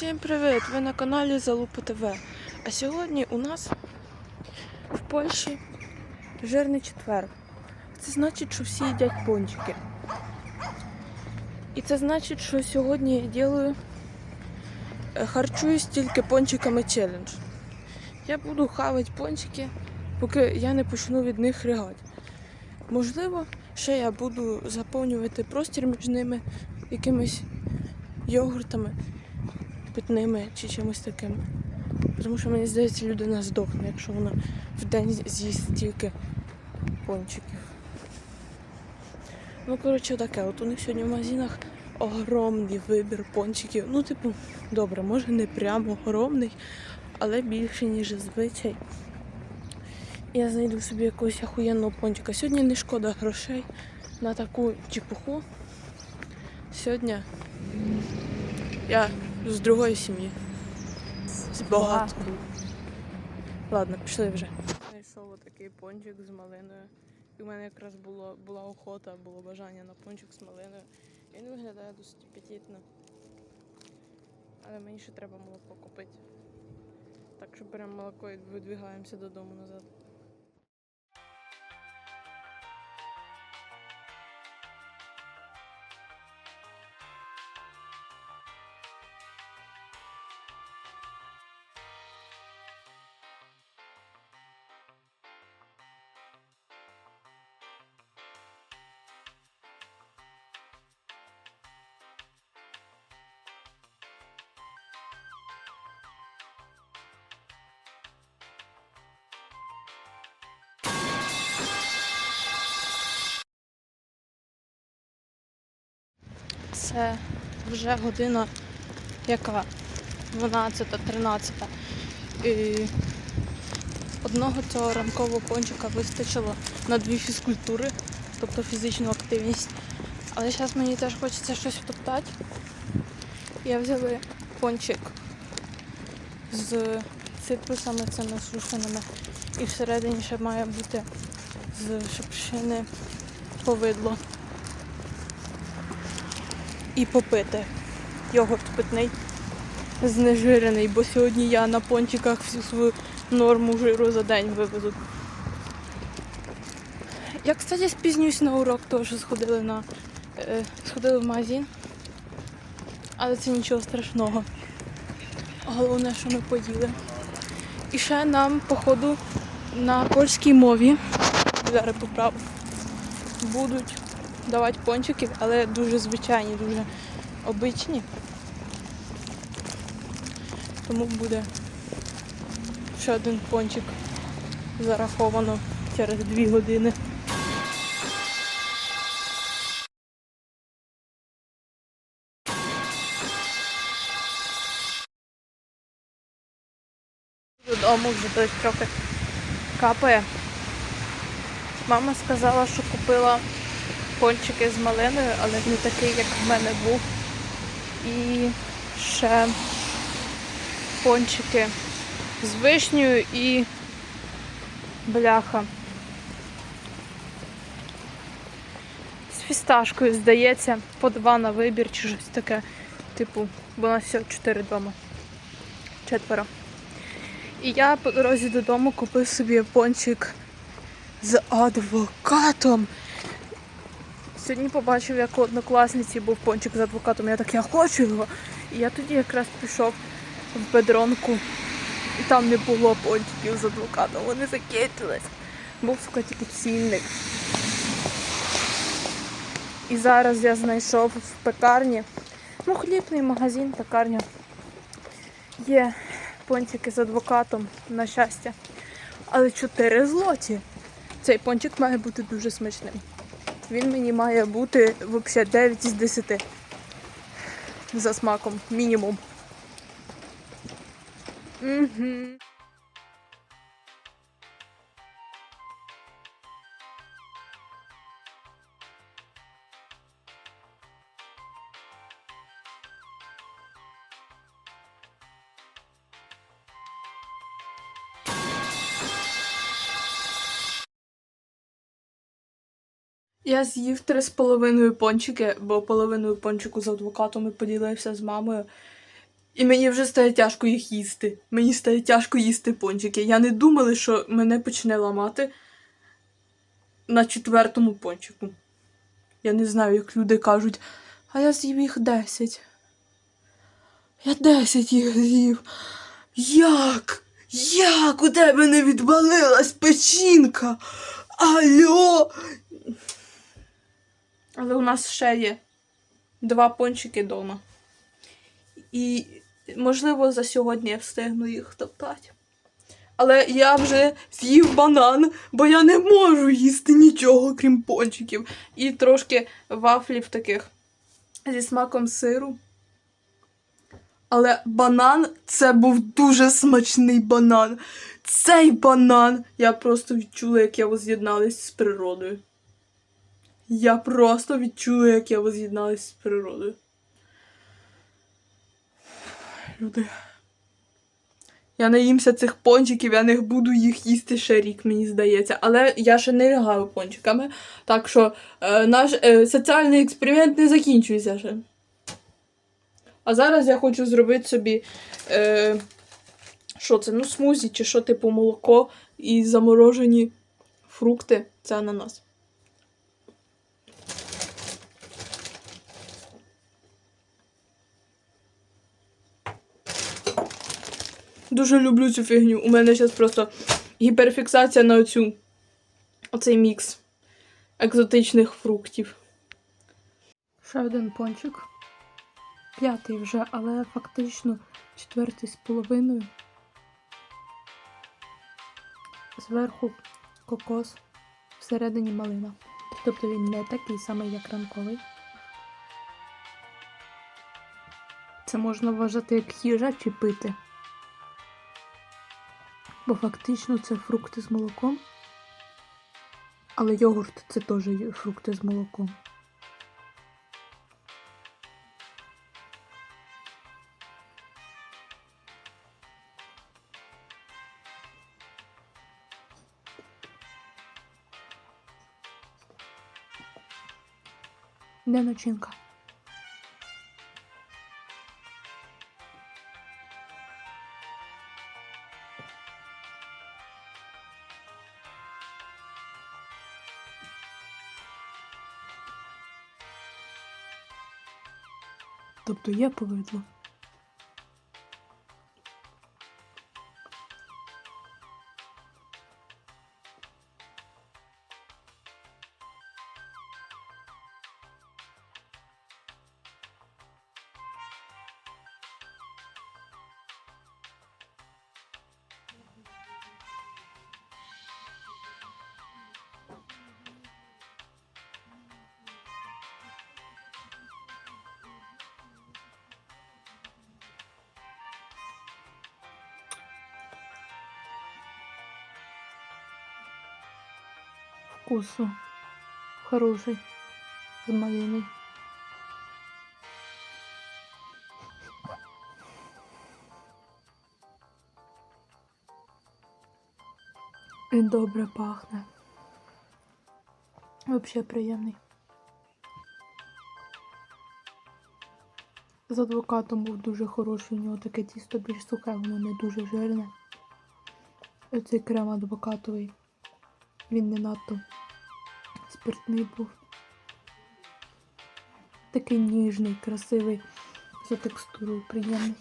Всім привіт! Ви на каналі Залупа ТВ. А сьогодні у нас в Польщі жирний четвер. Це значить, що всі їдять пончики. І це значить, що сьогодні я ділаю е, харчуюсь тільки пончиками челендж. Я буду хавати пончики, поки я не почну від них ригати. Можливо, ще я буду заповнювати простір між ними якимись йогуртами питними чи чимось таким. Тому що мені здається, людина здохне, якщо вона в день з'їсть стільки пончиків. Ну, коротше, таке. От у них сьогодні в магазинах огромний вибір пончиків. Ну, типу, добре, може не прямо огромний, але більше, ніж зазвичай. Я знайду собі якогось охуєнного пончика. Сьогодні не шкода грошей на таку чепуху. Сьогодні я з другої сім'ї. З багатої. Ладно, пішли вже. Знайшов отакий пончик з малиною. І в мене якраз було, була охота, було бажання на пончик з малиною. Він виглядає досить апетитно. Але мені ще треба молоко купити. Так що беремо молоко і видвигаємося додому назад. Це вже година яка? 12-13. І одного цього ранкового пончика вистачило на дві фізкультури, тобто фізичну активність. Але зараз мені теж хочеться щось втоптати. Я взяла пончик з цитрусами цими сушеними. І всередині ще має бути з шипшини повидло і попити. Йогурт питний, знежирений, бо сьогодні я на пончиках всю свою норму жиру за день вивезу. Я, кстати, спізнююсь на урок, що сходили на е, сходили в магазин. Але це нічого страшного. Головне, що ми поїли. І ще нам, походу, на польській мові, зараз поправ, будуть давати пончики, але дуже звичайні, дуже обичні. Тому буде ще один пончик зараховано через дві години. Додому вже дощ трохи капає. Мама сказала, що купила пончики з малиною, але не такий, як в мене був. І ще пончики з вишнею і бляха. З фісташкою, здається, по два на вибір чи щось таке. Типу, бо у нас всього чотири вдома. Четверо. І я по дорозі додому купив собі пончик з адвокатом. Сьогодні побачив, як у однокласниці був пончик з адвокатом. Я так, я хочу його. І я тоді якраз пішов в бедронку. І там не було пончиків з адвокатом. Вони закінчились. Був сука тільки цінник. І зараз я знайшов в пекарні. Ну, хлібний магазин, пекарня. Є пончики з адвокатом, на щастя. Але 4 злоті. Цей пончик має бути дуже смачним. Він мені має бути взагалі 9 з 10 за смаком, мінімум. Угу. Я з'їв три з половиною пончики, бо половиною пончику з адвокатом і поділився з мамою. І мені вже стає тяжко їх їсти. Мені стає тяжко їсти пончики. Я не думала, що мене почне ламати на четвертому пончику. Я не знаю, як люди кажуть, а я з'їв їх 10. Я 10 їх з'їв. Як? Як у тебе не відвалилась печінка? Алло? Але у нас ще є два пончики вдома. І, можливо, за сьогодні я встигну їх топтати. Але я вже з'їв банан, бо я не можу їсти нічого, крім пончиків. І трошки вафлів таких зі смаком сиру. Але банан це був дуже смачний банан. Цей банан я просто відчула, як я воз'єдналась з природою. Я просто відчула, як я воз'єдналась з природою. Люди. Я наїмся цих пончиків, я не буду їх їсти ще рік, мені здається. Але я ще не лягаю пончиками. Так що е, наш е, соціальний експеримент не закінчується ще. А зараз я хочу зробити собі. Е, що це? Ну, смузі чи що, типу молоко і заморожені фрукти. Це ананас. Дуже люблю цю фігню. У мене зараз просто гіперфіксація на оцю оцей мікс екзотичних фруктів. Ще один пончик. П'ятий вже, але фактично четвертий з половиною. Зверху кокос, всередині малина. Тобто він не такий самий, як ранковий. Це можна вважати як їжа чи пити. Бо фактично це фрукти з молоком. Але йогурт це теж фрукти з молоком. Де начинка? Тобто є повидло. Вкусу. Хороший. З малиной. Він добре пахне. Взагалі приємний. З адвокатом був дуже хороший, у нього таке тісто більш сухе, воно не дуже жирне. Оцей крем адвокатовий. Він не надто спиртний був. Такий ніжний, красивий, за текстурою приємний.